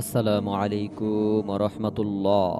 আসসালামু আলাইকুম রহমতুল্লাহ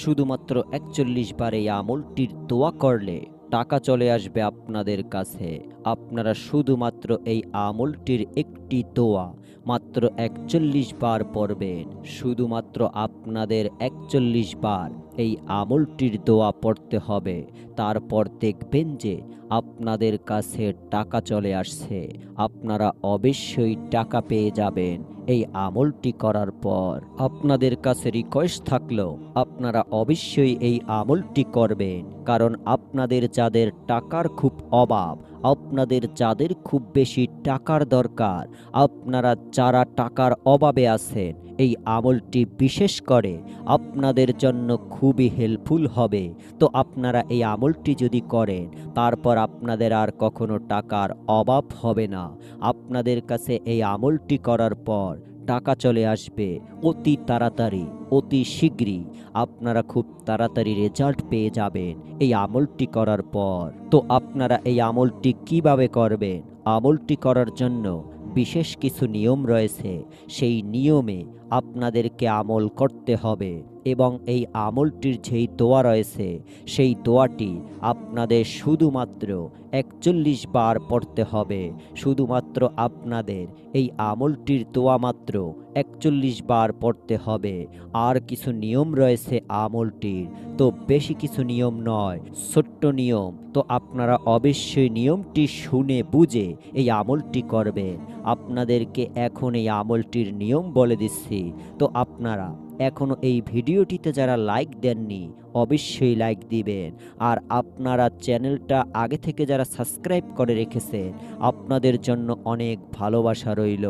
শুধুমাত্র একচল্লিশ বার এই আমলটির দোয়া করলে টাকা চলে আসবে আপনাদের কাছে। আপনারা শুধুমাত্র এই আমলটির একটি দোয়া মাত্র একচল্লিশ বার পড়বেন। শুধুমাত্র আপনাদের একচল্লিশ বার এই আমলটির দোয়া পড়তে হবে। তারপর দেখবেন যে আপনাদের কাছে টাকা চলে আসছে। আপনারা অবশ্যই টাকা পেয়ে যাবেন এই আমলটি করার পর। আপনাদের কাছে রিকোয়েস্ট থাকল, আপনারা অবশ্যই এই আমলটি করবেন। কারণ আপনাদের যাদের টাকার খুব অভাব, আপনাদের যাদের খুব বেশি টাকার দরকার, আপনারা যারা টাকার অভাবে আছেন এই আমলটি বিশেষ করে আপনাদের জন্য খুবই হেল্পফুল হবে। তো আপনারা এই আমলটি যদি করেন, তারপর আপনাদের আর কখনো টাকার অভাব হবে না। আপনাদের কাছে এই আমলটি করার পর টাকা চলে আসবে অতি তাড়াতাড়ি, অতি শীঘ্রই। আপনারা খুব তাড়াতাড়ি রেজাল্ট পেয়ে যাবেন এই আমলটি করার পর। তো আপনারা এই আমলটি কীভাবে করবেন? আমলটি করার জন্য বিশেষ কিছু নিয়ম রয়েছে। সেই নিয়মে আপনাদেরকে আমল করতে হবে এবং এই আমলটির যেই দোয়া রয়েছে, সেই দোয়াটি আপনাদের শুধুমাত্র একচল্লিশ বার পড়তে হবে। শুধুমাত্র আপনাদের এই আমলটির দোয়া মাত্র একচল্লিশ বার পড়তে হবে। আর কিছু নিয়ম রয়েছে আমলটির। তো বেশি কিছু নিয়ম নয়, ছোট্ট নিয়ম। তো আপনারা অবশ্যই নিয়মটি শুনে বুঝে এই আমলটি করবেন। আপনাদেরকে এখন এই আমলটির নিয়ম বলে দিচ্ছি। তো আপনারা এখনও এই ভিডিওটিতে যারা লাইক দেননি অবশ্যই লাইক দিবেন। আর আপনারা চ্যানেলটা আগে থেকে যারা সাবস্ক্রাইব করে রেখেছেন, আপনাদের জন্য অনেক ভালোবাসা রইল।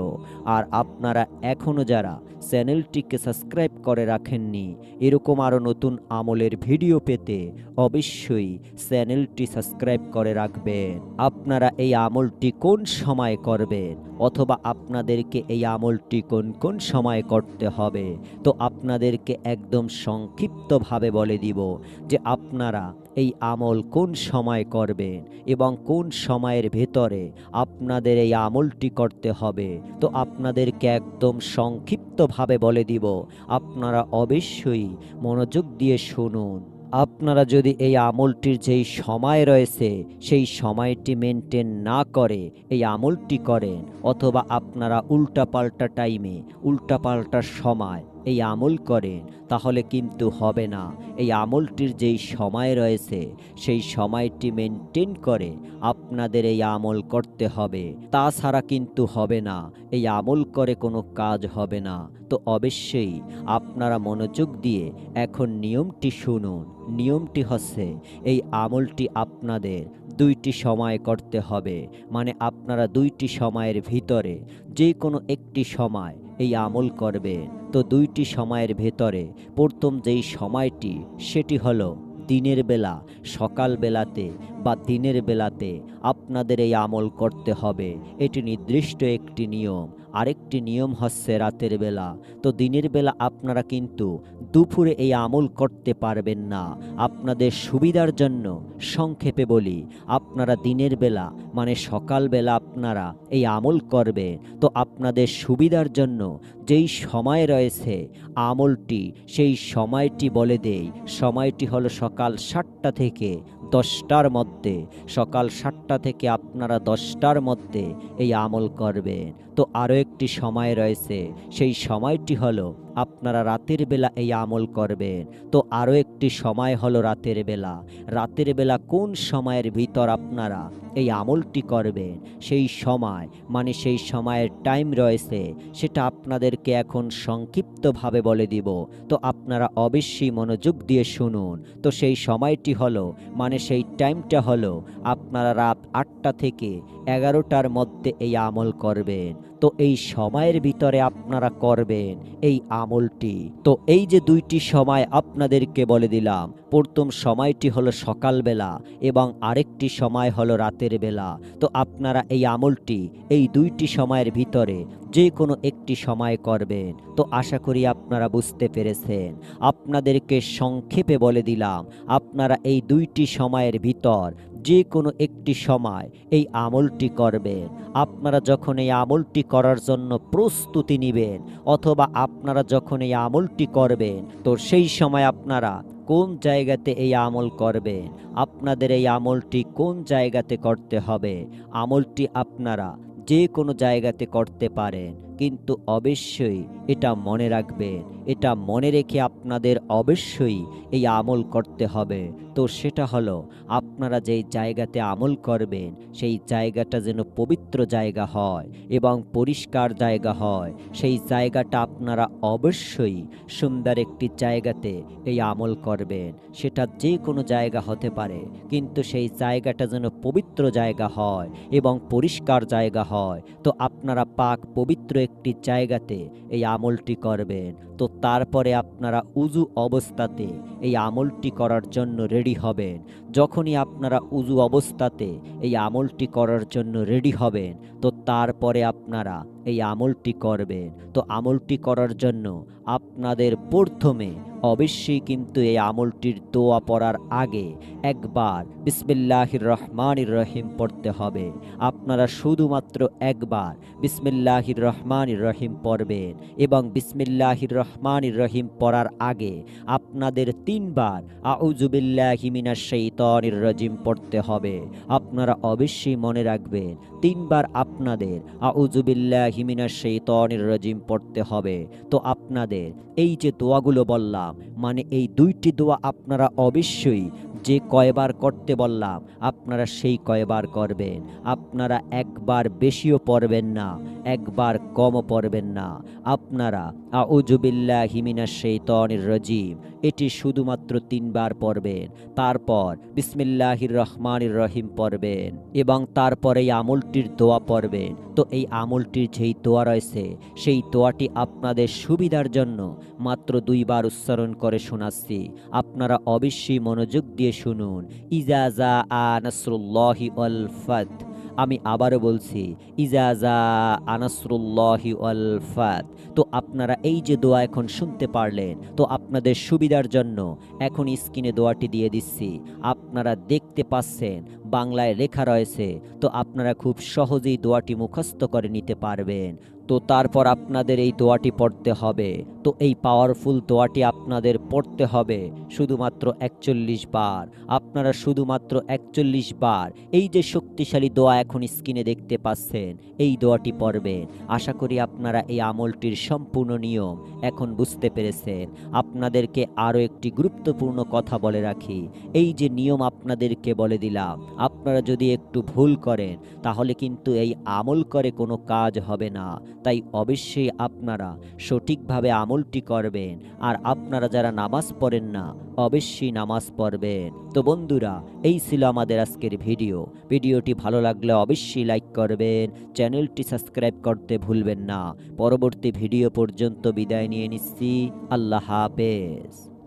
আর আপনারা এখনও যারা চ্যানেলটিকে সাবস্ক্রাইব করে রাখেননি, এরকম আরও নতুন আমলের ভিডিও পেতে অবশ্যই চ্যানেলটি সাবস্ক্রাইব করে রাখবেন। আপনারা এই আমলটি কোন সময় করবেন, অথবা আপনাদেরকে এই আমলটি কোন কোন সময় করতে হবে, তো আপনাদেরকে একদম সংক্ষিপ্তভাবে বলে দিব যে আপনারা এই আমল কোন সময় করবেন এবং কোন সময়ের ভেতরে আপনাদের এই আমলটি করতে হবে। তো আপনাদেরকে একদম সংক্ষিপ্তভাবে বলে দিব, আপনারা অবশ্যই মনোযোগ দিয়ে শুনুন। আপনারা যদি এই আমলটির যেই সময় রয়েছে, সেই সময়টি মেনটেন না করে এই আমলটি করেন, অথবা আপনারা উল্টাপাল্টা টাইমে, উল্টাপাল্টা সময় এই আমল করেন, তাহলে কিন্তু হবে না। এই আমলটির যেই সময় রয়েছে, সেই সময়টি মেনটেন করে আপনাদের এই আমল করতে হবে। তাছাড়া কিন্তু হবে না, এই আমল করে কোনো কাজ হবে না। তো অবশ্যই আপনারা মনোযোগ দিয়ে এখন নিয়মটি শুনুন। নিয়মটি হচ্ছে, এই আমলটি আপনাদের দুইটি সময় করতে হবে। মানে আপনারা দুইটি সময়ের ভিতরে যে কোনো একটি সময় এই আমল করবেন। তো দুইটি সময়ের ভেতরে প্রথম যেই সময়টি, সেটি হলো দিনের বেলা, সকাল বেলাতে বা দিনের বেলাতে আপনাদের এই আমল করতে হবে। এটি নির্দিষ্ট একটি নিয়ম। আরেকটি নিয়ম হচ্ছে রাতের বেলা। তো দিনের বেলা আপনারা কিন্তু দুপুরে এই আমল করতে পারবেন না। আপনাদের সুবিধার জন্য সংক্ষেপে বলি, আপনারা দিনের বেলা মানে সকালবেলা আপনারা এই আমল করবে, তো আপনাদের সুবিধার জন্য যেই সময় রয়েছে আমলটি, সেই সময়টি বলে দেই। সময়টি হলো সকাল সাতটা থেকে দশটার মধ্যে। সকাল সাতটা থেকে আপনারা দশটার মধ্যে এই আমল করবেন। তো আরও একটি সময় রয়েছে, সেই সময়টি হলো আপনারা রাতের বেলা এই আমল করবেন। তো আরও একটি সময় হলো রাতের বেলা। রাতের বেলা কোন সময়ের ভিতর আপনারা এই আমলটি করবেন? সেই সময় মানে সেই সময়ের টাইম রয়েছে, সেটা আপনাদেরকে এখন সংক্ষিপ্তভাবে বলে দিব। তো আপনারা অবশ্যই মনোযোগ দিয়ে শুনুন। তো সেই সময়টি হলো মানে সেই টাইমটা হলো, আপনারা রাত আটটা থেকে এগারোটার মধ্যে এই আমল করবেন। তো এই সময়ের ভিতরে আপনারা করবেন এই আমলটি। তো এই যে দুইটি সময় আপনাদেরকে বলে দিলাম, প্রথম সময়টি হলো সকালবেলা এবং আরেকটি সময় হলো রাতের বেলা। তো আপনারা এই আমলটি এই দুইটি সময়ের ভিতরে যে কোনো একটি সময় করবেন। তো আশা করি আপনারা বুঝতে পেরেছেন। আপনাদেরকে সংক্ষেপে বলে দিলাম, আপনারা এই দুইটি সময়ের ভিতর যে কোনো একটি সময় এই আমলটি করবেন। আপনারা যখন এই আমলটি করার জন্য প্রস্তুতি নেবেন, অথবা আপনারা যখন এই আমলটি করবেন, তো সেই সময় আপনারা কোন জায়গাতে এই আমল করবেন? আপনাদের এই আমলটি কোন জায়গাতে করতে হবে? আমলটি আপনারা যে কোনো জায়গাতে করতে পারেন। কিন্তু অবশ্যই এটা মনে রাখবেন এটা মনে রেখে আপনাদের অবশ্যই এই আমল করতে হবে। তো সেটা হলো, আপনারা যেই জায়গাতে আমল করবেন, সেই জায়গাটা যেন পবিত্র জায়গা হয় এবং পরিষ্কার জায়গা হয়। সেই জায়গাটা আপনারা অবশ্যই সুন্দর একটি জায়গাতে এই আমল করবেন। সেটা যে কোনো জায়গা হতে পারে, কিন্তু সেই জায়গাটা যেন পবিত্র জায়গা হয় এবং পরিষ্কার জায়গা হয়। তো আপনারা পাক পবিত্র একটি জায়গাতে এই আমলটি করবেন। তো তারপরে আপনারা উজু অবস্থাতে এই আমলটি করার জন্য রেডি হবেন। যখনই আপনারা উজু অবস্থাতে এই আমলটি করার জন্য রেডি হবেন, তো তারপরে আপনারা এই আমলটি করবেন। তো আমলটি করার জন্য আপনাদের প্রথমে অবশ্যই কিন্তু এই আমলটির দোয়া পড়ার আগে একবার বিসমিল্লাহির রহমানির রহিম পড়তে হবে। আপনারা শুধুমাত্র একবার বিসমিল্লাহির রহমানির রহিম পড়বেন এবং বিসমিল্লাহির রহমানির রহিম পড়ার আগে আপনাদের তিনবার আউজুবিল্লাহিমিনার শৈতনির রজিম পড়তে হবে। আপনারা অবশ্যই মনে রাখবেন, তিনবার আপনাদের আউজুবিল্লাহিমিনার তনের রজিম পড়তে হবে। তো আপনাদের, এই যে দোয়াগুলো বললাম মানে এই দুইটি দোয়া আপনারা অবশ্যই যে কয়বার করতে বললাম, আপনারা সেই কয়বার করবেন। আপনারা একবার বেশিও পড়বেন না, একবার কমও পড়বেন না। আপনারা আউজুবিল্লাহ হিমিনা শৈতনির রজিম, এটি শুধুমাত্র তিনবার পড়বেন, তারপর বিসমিল্লাহির রহমানির রহিম পড়বেন এবং তারপরে এই আমলটির দোয়া পড়বেন। তো এই আমলটির যেই দোয়া রয়েছে, সেই দোয়াটি আপনাদের সুবিধার জন্য মাত্র দুইবার উচ্চারণ করে শোনাচ্ছি। আপনারা অবশ্যই মনোযোগ দিয়ে শুনুন ইজাজা আ নাসরুল্লাহি অল ফাত। আমি আবারও বলছি ইজাজা আনাসরুল্লাহি অল ফাত। তো আপনারা এই যে দোয়া এখন শুনতে পারলেন, তো আপনাদের সুবিধার জন্য এখন স্ক্রিনে দোয়াটি দিয়ে দিচ্ছি। আপনারা দেখতে পাচ্ছেন বাংলায় লেখা রয়েছে, তো আপনারা খুব সহজেই দোয়াটি মুখস্থ করে নিতে পারবেন। তো তারপর আপনাদের এই দোয়াটি পড়তে হবে। তো এই পাওয়ারফুল দোয়াটি আপনাদের পড়তে হবে শুধুমাত্র একচল্লিশ বার। আপনারা শুধুমাত্র একচল্লিশ বার এই যে শক্তিশালী দোয়া এখন স্ক্রিনে দেখতে পাচ্ছেন, এই দোয়াটি পড়বেন। আশা করি আপনারা এই আমলটির সম্পূর্ণ নিয়ম এখন বুঝতে পেরেছেন। আপনাদেরকে আরও একটি গুরুত্বপূর্ণ কথা বলে রাখি। এই যে নিয়ম আপনাদেরকে বলে দিলাম আপনারা যদি একটু ভুল করেন, তাহলে কিন্তু এই আমল করে কোনো কাজ হবে না। তাই অবশ্যই আপনারা সঠিকভাবে আমলটি করবেন। আর আপনারা যারা নামাজ পড়েন না, অবশ্যই নামাজ পড়বেন। তো বন্ধুরা, এই ছিল আমাদের আজকের ভিডিও। ভিডিওটি ভালো লাগলে অবশ্যই লাইক করবেন। চ্যানেলটি সাবস্ক্রাইব করতে ভুলবেন না। পরবর্তী ভিডিও পর্যন্ত বিদায় নিয়ে নিচ্ছি। আল্লাহ হাফেজ।